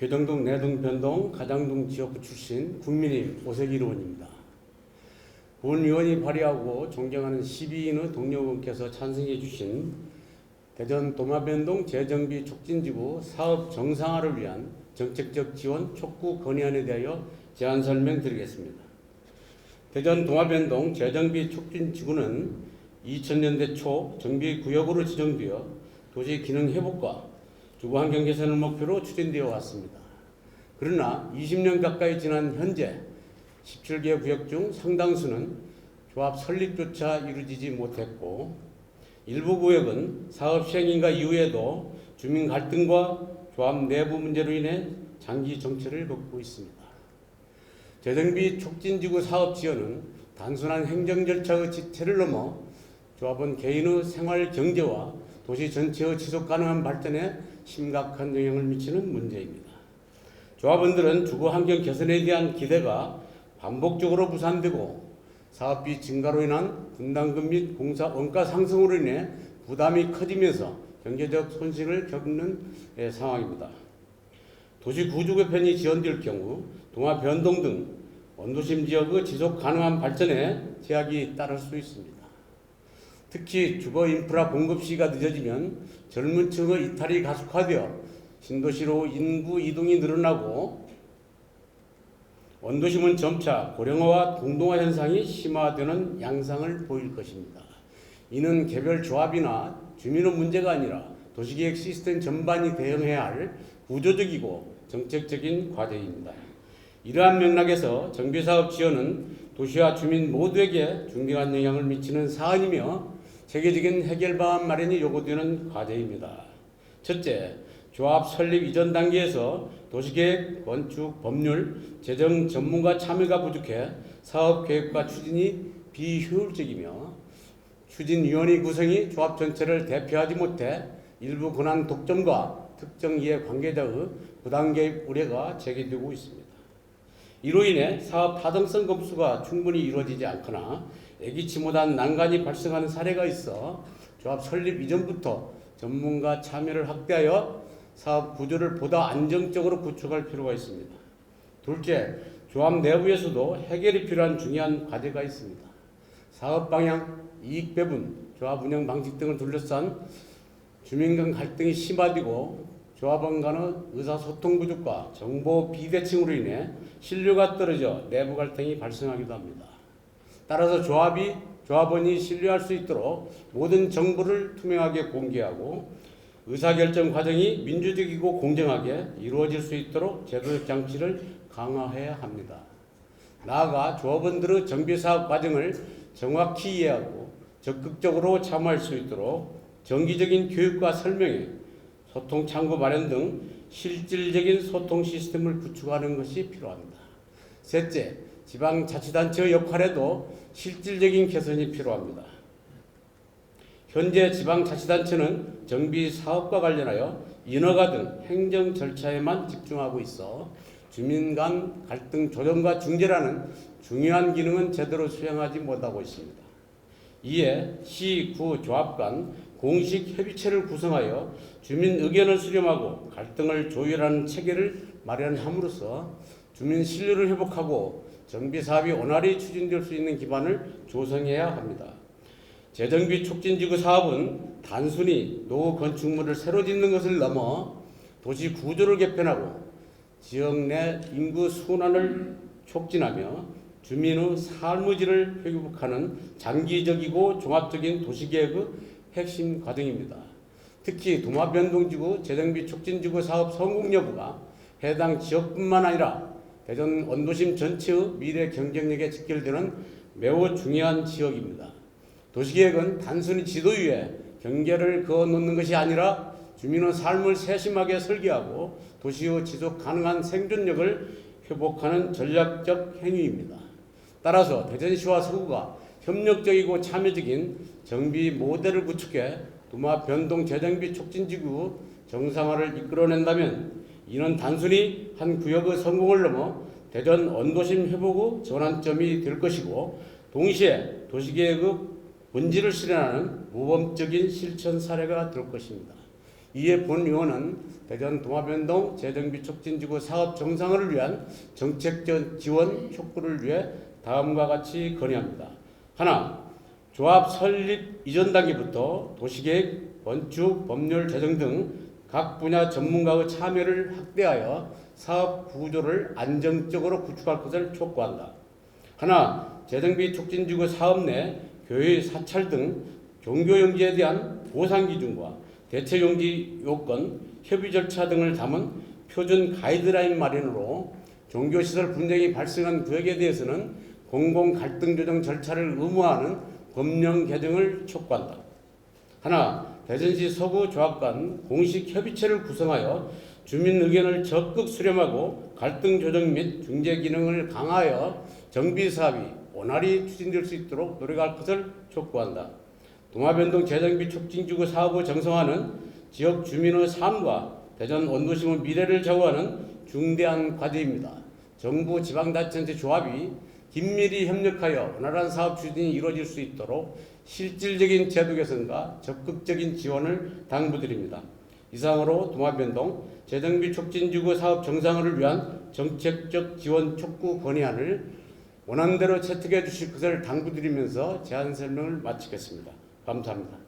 교정동, 내동, 변동, 가장동 지역구 출신 국민의힘 오세길 의원입니다. 본 의원이 발의하고 존경하는 12인의 동료 의원께서 찬성해 주신 대전 도마변동 재정비 촉진지구 사업 정상화를 위한 정책적 지원 촉구 건의안에 대하여 제안 설명드리겠습니다. 대전 동화변동 재정비 촉진지구는 2000년대 초 정비구역으로 지정되어 도시 기능 회복과 주거 환경 개선을 목표로 추진되어 왔습니다. 그러나 20년 가까이 지난 현재 17개 구역 중 상당수는 조합 설립조차 이루어지지 못했고 일부 구역은 사업 시행인가 이후에도 주민 갈등과 조합 내부 문제로 인해 장기 정체를 겪고 있습니다. 재정비 촉진지구 사업 지원은 단순한 행정 절차의 지체를 넘어 조합원 개인의 생활 경제와 도시 전체의 지속 가능한 발전에 심각한 영향을 미치는 문제입니다. 조합원들은 주거 환경 개선에 대한 기대가 반복적으로 무산되고 사업비 증가로 인한 분담금 및 공사 원가 상승으로 인해 부담이 커지면서 경제적 손실을 겪는 예, 상황입니다. 도시 구조 개편이 지연될 경우 동화 변동 등 원도심 지역의 지속 가능한 발전에 제약이 따를 수 있습니다. 특히 주거 인프라 공급 시가 늦어지면 젊은 층의 이탈이 가속화되어 신도시로 인구 이동이 늘어나고 원도심은 점차 고령화와 동동화 현상이 심화되는 양상을 보일 것입니다. 이는 개별 조합이나 주민의 문제가 아니라 도시계획 시스템 전반이 대응해야 할 구조적이고 정책적인 과제입니다. 이러한 맥락에서 정비사업 지원은 도시와 주민 모두에게 중대한 영향을 미치는 사안이며 체계적인 해결 방안 마련이 요구되는 과제입니다. 첫째, 조합 설립 이전 단계에서 도시계획, 건축, 법률, 재정 전문가 참여가 부족해 사업 계획과 추진이 비효율적이며 추진위원회 구성이 조합 전체를 대표하지 못해 일부 권한 독점과 특정 이해 관계자의 부당 개입 우려가 제기되고 있습니다. 이로 인해 사업 타당성 검수가 충분히 이루어지지 않거나 예기치 못한 난관이 발생하는 사례가 있어 조합 설립 이전부터 전문가 참여를 확대하여 사업 구조를 보다 안정적으로 구축할 필요가 있습니다. 둘째, 조합 내부에서도 해결이 필요한 중요한 과제가 있습니다. 사업 방향, 이익 배분, 조합 운영 방식 등을 둘러싼 주민 간 갈등이 심화되고 조합원 간의 의사소통 부족과 정보 비대칭으로 인해 신뢰가 떨어져 내부 갈등이 발생하기도 합니다. 따라서 조합이 조합원이 신뢰할 수 있도록 모든 정보를 투명하게 공개하고 의사결정 과정이 민주적이고 공정하게 이루어질 수 있도록 제도적 장치를 강화해야 합니다. 나아가 조합원들의 정비사업 과정을 정확히 이해하고 적극적으로 참여할 수 있도록 정기적인 교육과 설명회, 소통 창구 마련 등 실질적인 소통 시스템을 구축하는 것이 필요합니다. 셋째, 지방자치단체의 역할에도 실질적인 개선이 필요합니다. 현재 지방자치단체는 정비 사업과 관련하여 인허가 등 행정 절차에만 집중하고 있어 주민 간 갈등 조정과 중재라는 중요한 기능은 제대로 수행하지 못하고 있습니다. 이에 시, 구, 조합 간 공식 협의체를 구성하여 주민 의견을 수렴하고 갈등을 조율하는 체계를 마련함으로써 주민 신뢰를 회복하고 정비 사업이 원활히 추진될 수 있는 기반을 조성해야 합니다. 재정비 촉진지구 사업은 단순히 노후 건축물을 새로 짓는 것을 넘어 도시 구조를 개편하고 지역 내 인구 순환을 촉진하며 주민의 삶의 질을 회복하는 장기적이고 종합적인 도시계획의 핵심 과정입니다. 특히 도마변동지구 재정비 촉진지구 사업 성공 여부가 해당 지역뿐만 아니라 대전 원도심 전체의 미래 경쟁력에 직결되는 매우 중요한 지역입니다. 도시계획은 단순히 지도 위에 경계를 그어 놓는 것이 아니라 주민의 삶을 세심하게 설계하고 도시의 지속 가능한 생존력을 회복하는 전략적 행위입니다. 따라서 대전시와 서구가 협력적이고 참여적인 정비 모델을 구축해 도마 변동 재정비 촉진지구 정상화를 이끌어낸다면 이는 단순히 한 구역의 성공을 넘어 대전 언도심 회복의 전환점이 될 것이고 동시에 도시계획의 본질을 실현하는 모범적인 실천 사례가 될 것입니다. 이에 본 의원은 대전 동아변동 재정비 촉진지구 사업 정상화를 위한 정책 지원 촉구를 위해 다음과 같이 건의합니다. 하나, 조합 설립 이전 단계부터 도시계획, 건축, 법률 제정 등 각 분야 전문가의 참여를 확대하여 사업 구조를 안정적으로 구축할 것을 촉구한다. 하나, 재정비 촉진 지구 사업 내 교회 사찰 등 종교 용지에 대한 보상 기준과 대체 용지 요건, 협의 절차 등을 담은 표준 가이드라인 마련으로 종교시설 분쟁이 발생한 구역에 대해서는 공공 갈등 조정 절차를 의무화하는 법령 개정을 촉구한다. 하나, 대전시 서구 조합 간 공식 협의체를 구성하여 주민 의견을 적극 수렴하고 갈등 조정 및 중재 기능을 강화하여 정비 사업이 원활히 추진될 수 있도록 노력할 것을 촉구한다. 동아변동 재정비 촉진지구 사업의 정성화는 지역 주민의 삶과 대전 원도심의 미래를 좌우하는 중대한 과제입니다. 정부 지방자치단체 조합이 긴밀히 협력하여 원활한 사업 추진이 이루어질 수 있도록 실질적인 제도 개선과 적극적인 지원을 당부드립니다. 이상으로 동아변동 재정비 촉진지구 사업 정상화를 위한 정책적 지원 촉구 건의안을 원안대로 채택해 주실 것을 당부드리면서 제안 설명을 마치겠습니다. 감사합니다.